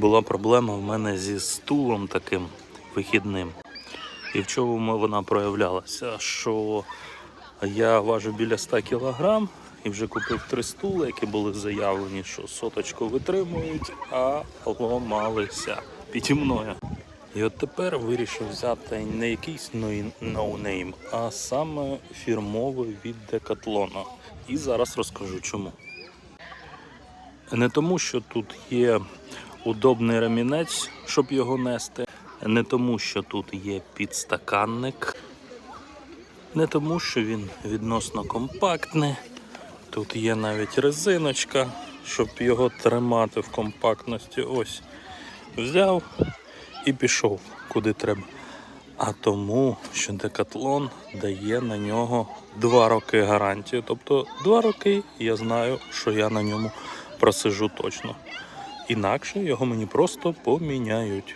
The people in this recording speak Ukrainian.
була проблема в мене зі стулом таким вихідним. І в чому вона проявлялася? Що я важу біля 100 кг і вже купив три стули, які були заявлені, що соточку витримують, а ламалися піді мною. І от тепер вирішив взяти не якийсь ноу- ноунейм, а саме фірмовий від Decathlon. І зараз розкажу чому. Не тому, що тут є удобний ремінець, щоб його нести, не тому, що тут є підстаканник, не тому, що він відносно компактний. Тут є навіть резиночка, щоб його тримати в компактності. Ось взяв і пішов куди треба. А тому, що Decathlon дає на нього 2 роки гарантії. Тобто 2 роки я знаю, що я на ньому просижу точно. Інакше його мені просто поміняють.